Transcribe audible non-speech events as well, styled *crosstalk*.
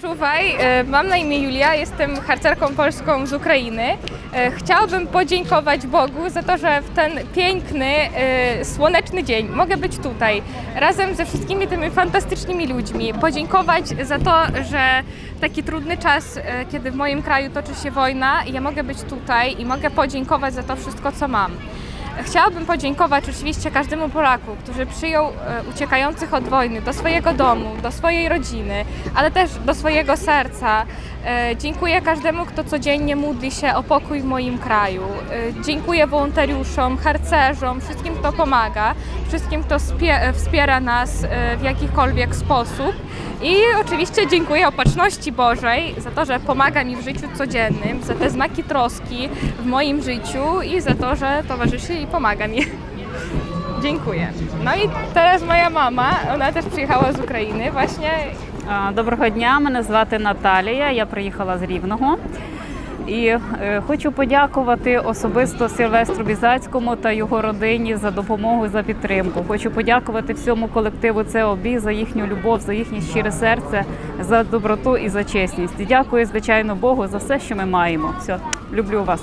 Czuwaj, e, mam na imię Julia, jestem harcerką polską z Ukrainy. E, Chciałabym podziękować Bogu za to, że w ten piękny, e, słoneczny dzień mogę być tutaj razem ze wszystkimi tymi fantastycznymi ludźmi. Podziękować za to, że taki trudny czas, kiedy w moim kraju toczy się wojna, ja mogę być tutaj i mogę podziękować za to wszystko, co mam. Chciałabym podziękować oczywiście każdemu Polaku, który przyjął e, uciekających od wojny do swojego domu, do swojej rodziny, ale też do swojego serca. E, Dziękuję każdemu, kto codziennie modli się o pokój w moim kraju. E, Dziękuję wolontariuszom, harcerzom, wszystkim, kto pomaga, wszystkim, kto spie- wspiera nas e, w jakikolwiek sposób. I oczywiście dziękuję Opatrzności Bożej za to, że pomaga mi w życiu codziennym, za te znaki troski w moim życiu i za to, że towarzyszy i pomaga mi. *laughs* Dziękuję. No i teraz moja mama, ona też przyjechała z Ukrainy właśnie. Доброго дня, мене звати Наталія. Я приїхала з Рівного. І е, хочу подякувати особисто Сильвестру Бізацькому та його родині за допомогу за підтримку. Хочу подякувати всьому колективу ЦОБІ за їхню любов, за їхнє щире серце, за доброту і за чесність. І дякую, звичайно, Богу за все, що ми маємо. Все, люблю вас.